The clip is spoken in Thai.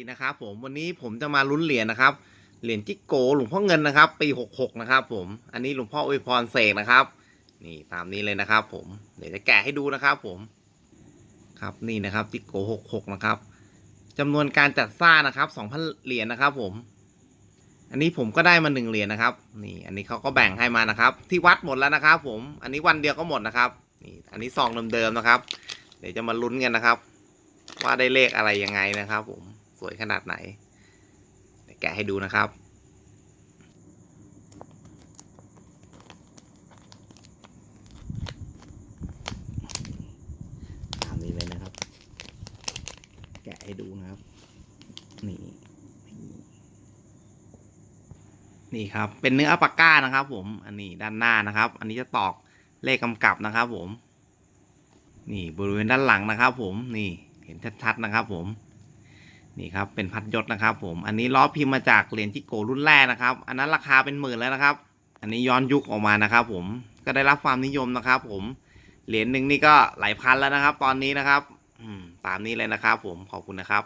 ดีนะครับผมวันนี้ผมจะมาลุ้นเหรียญนะครับเหรียญจิกโกหลวงพ่อเงินนะครับ ปีหกหกนะครับ ผมอันนี้หลวงพ่ออวยพรเสกนะครับ นี่ตามนี้เลยนะครับ ผมเดี๋ยวจะแกะให้ดูนะครับ ผม ครับนี่นะครับจิกโกหกหกนะครับจำนวนการจัดสร้างนะครับสองพันเหรียญนะครับ ผม อันนี้ผมก็ได้มาหนึ่งเหรียญนะครับ นี่อันนี้เขาก็แบ่งให้มานะครับ ที่วัดหมดแล้วนะครับ ผมอันนี้วันเดียวก็หมดนะครับนี่อันนี้ซองเดิมๆนะครับ เดี๋ยวจะมาลุ้นกันนะครับ ว่าได้เลขอะไรยังไงนะครับ ผม วยขนาดไหนแกะให้ดูนะครับ ตามนี้เลยนะครับ แกะให้ดูนะครับ นี่ นี่ครับ เป็นเนื้ออัปาก้านะครับผม อันนี้ด้านหน้านะครับ อันนี้จะตอกเลขกำกับนะครับผม นี่บริเวณด้านหลังนะครับผม นี่เห็นชัดๆนะครับผม นี่ครับเป็นพัดยศนะครับผมอันนี้ล้อพิมพ์มาจากเหรียญจิโกรุ่นแรกนะครับ อันนั้นราคาเป็นหมื่นแล้วนะครับ อันนี้ย้อนยุคออกมานะครับผมก็ได้รับความนิยมนะครับ ผมเหรียญหนึ่งนี่ก็หลายพันแล้วนะครับ ตอนนี้นะครับอืมตามนี้เลยนะครับ ผมขอบคุณนะครับ